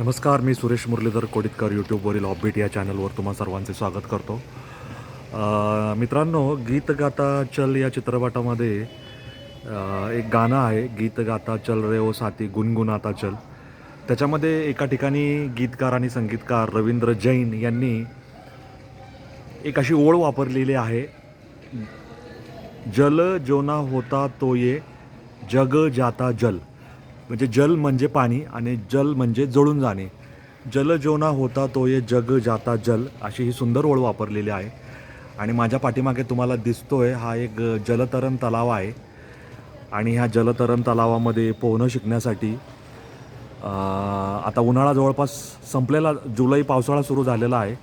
नमस्कार मी सुरेश मुरलीधर कोडितकर यूट्यूबवरील ऑबिट या चॅनलवर तुम्हा सर्वांचे स्वागत करतो. मित्रांनो गीत गाता चल या चित्रपटामध्ये एक गाणं आहे गीत गाता चल रे ओ साथी गुणगुणाता चल. त्याच्यामध्ये एका ठिकाणी गीतकार आणि संगीतकार रवींद्र जैन यांनी एक अशी ओळ वापरलेली आहे. जल जोना होता तो ये जग जाता जल. म्हणजे जल म्हणजे पाणी आणि जल म्हणजे जळून जाणे. जल जोना होता तो ये जग जाता जल अशी ही सुंदर ओळ वापरलेली आहे. आणि माझ्या पाठीमागे तुम्हाला दिसतोय हा एक जलतरण तलाव आहे. आणि ह्या जलतरण तलावामध्ये पोहणं शिकण्यासाठी आता उन्हाळा जवळपास संपलेला जुलै पावसाळा सुरू झालेला आहे.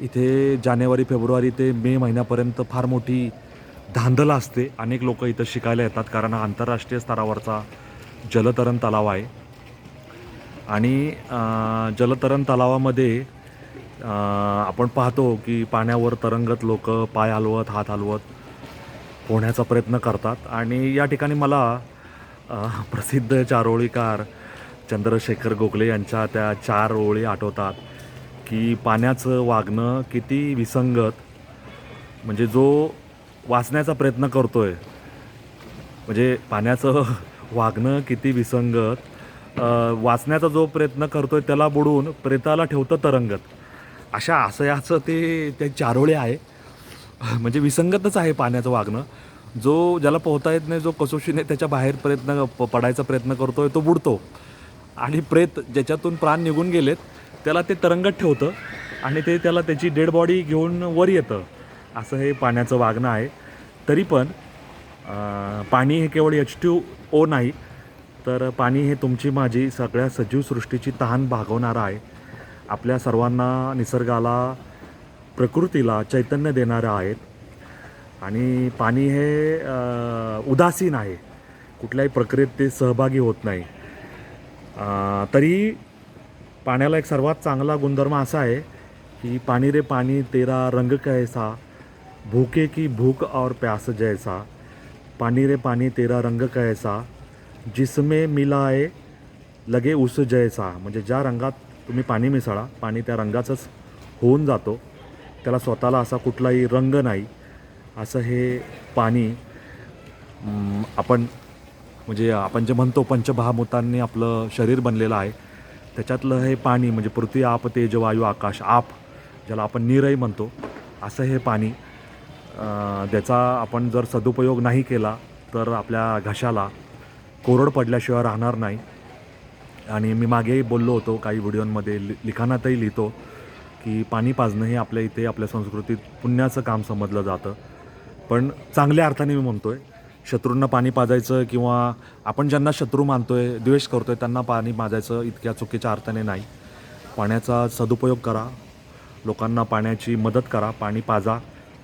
इथे जानेवारी फेब्रुवारी ते मे महिन्यापर्यंत फार मोठी धांदल असते. अनेक लोक इथं शिकायला येतात कारण हा आंतरराष्ट्रीय स्तरावरचा जलतरण तलाव आहे. आणि जलतरण तलावामध्ये आपण पाहतो की पाण्यावर तरंगत लोक पाय हलवत हात हलवत पोहण्याचा प्रयत्न करतात. आणि या ठिकाणी मला प्रसिद्ध चारोळीकार चंद्रशेखर गोखले यांच्या त्या चार ओळी आठवतात की पाण्याचं वागणं किती विसंगत. म्हणजे जो वाचण्याचा प्रयत्न करतो आहे म्हणजे पाण्याचं वागणं किती विसंगत. वाचण्याचा जो प्रयत्न करतोय त्याला बुडून प्रेताला ठेवतं तरंगत. अशा आशयाचं ते ते चारोळे आहे. म्हणजे विसंगतच आहे पाण्याचं वागणं. जो ज्याला पोहता येत नाही जो कसोशीने त्याच्या बाहेर प्रयत्न प- पडायचा प्रयत्न करतोय तो बुडतो. आणि प्रेत ज्याच्यातून प्राण निघून गेलेत त्याला ते तरंगत ठेवतं आणि ते त्याला त्याची डेड बॉडी घेऊन वर येतं. असं हे पाण्याचं वागणं आहे. तरी पण पाणी हे केवळ एच टू ओ नाही तर पाणी हे तुमची माझी सगळ्या सजीव सृष्टीची तहान भागवणारं आहे. आपल्या सर्वांना निसर्गाला प्रकृतीला चैतन्य देणारं आहेत. आणि पाणी हे उदासीन आहे. कुठल्याही प्रक्रियेत ते सहभागी होत नाही. तरी पाण्याला एक सर्वात चांगला गुणधर्म असा आहे की पाणी रे पाणी तेरा रंग कैसा भूके की भूक और प्यास जैसा. पानी रे पानी तेरा रंग कैसा जिसमें आहे लगे उस जैसा। म्हणजे ज्या रंगात तुम्ही पाणी मिसळा पाणी त्या रंगाचंच होऊन जातो. त्याला स्वतःला असा कुठलाही रंग नाही. असं हे पाणी आपण म्हणजे आपण जे म्हणतो पंचमहाभूतांनी आपलं शरीर बनलेलं आहे त्याच्यातलं हे पाणी म्हणजे पृथ्वी आप तेज वायू आकाश आप ज्याला आपण नीरही म्हणतो असं हे पाणी त्याचा आपण जर सदुपयोग नाही केला तर आपल्या घशाला कोरड पडल्याशिवाय राहणार नाही. आणि मी मागेही बोललो होतो काही व्हिडिओंमध्ये लि लिखाणातही लिहितो की पाणी पाजणं हे आपल्या इथे आपल्या संस्कृतीत पुण्याचं काम समजलं जातं. पण चांगल्या अर्थाने मी म्हणतो आहे शत्रूंना पाणी पाजायचं किंवा आपण ज्यांना शत्रू मानतो आहे द्वेष करतो आहे त्यांना पाणी पाजायचं इतक्या चुकीच्या अर्थाने नाही. पाण्याचा सदुपयोग करा लोकांना पाण्याची मदत करा पाणी पाजा.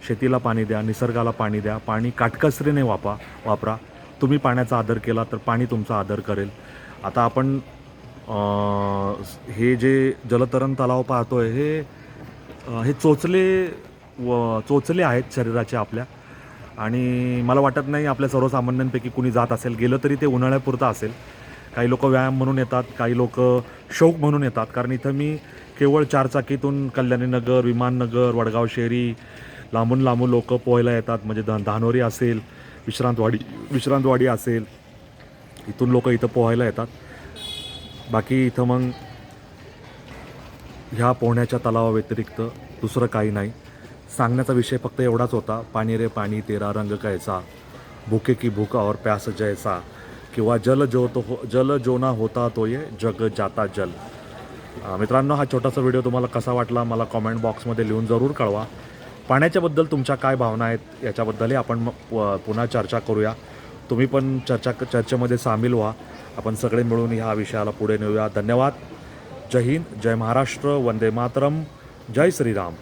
शेतीला पाणी द्या निसर्गाला पाणी द्या पाणी काटकसरीने वापा वापरा. तुम्ही पाण्याचा आदर केला तर पाणी तुमचा आदर करेल. आता आपण हे जे जलतरण तलाव पाहतो आहे हे हे चोचले व चोचले आहेत शरीराचे आपल्या. आणि मला वाटत नाही आपल्या सर्वसामान्यांपैकी कुणी जात असेल गेलं तरी ते उन्हाळ्यापुरतं असेल. काही लोक व्यायाम म्हणून येतात काही लोक शौक म्हणून येतात. कारण इथं मी केवळ चारचाकीतून कल्याणीनगर विमाननगर वडगाव शेरी लांबून लांबून लोक पोहायला येतात. म्हणजे ध धानोरी असेल विश्रांतवाडी विश्रांतवाडी असेल इथून लोक इथं पोहायला येतात. बाकी इथं मग ह्या पोहण्याच्या तलावाव्यतिरिक्त दुसरं काही नाही. सांगण्याचा विषय फक्त एवढाच होता. पाणी रे पाणी तेरा रंग कैसा भूके की भूक और प्यास जैसा. किंवा जल जो तो हो जल जो ना होता तो ये जग जाता जल. मित्रांनो हा छोटासा व्हिडिओ तुम्हाला कसा वाटला मला कॉमेंट बॉक्समध्ये लिहून जरूर कळवा. पाण्याच्याबद्दल तुमच्या काय भावना आहेत? याच्याबद्दलही आपण पुन्हा चर्चा करूया. तुम्ही पण चर्चा चर्चेमध्ये सामील व्हा. आपण सगळे मिळून ह्या विषयाला पुढे नेऊया. धन्यवाद. जय हिंद. जय महाराष्ट्र. वंदे मातरम. जय श्रीराम.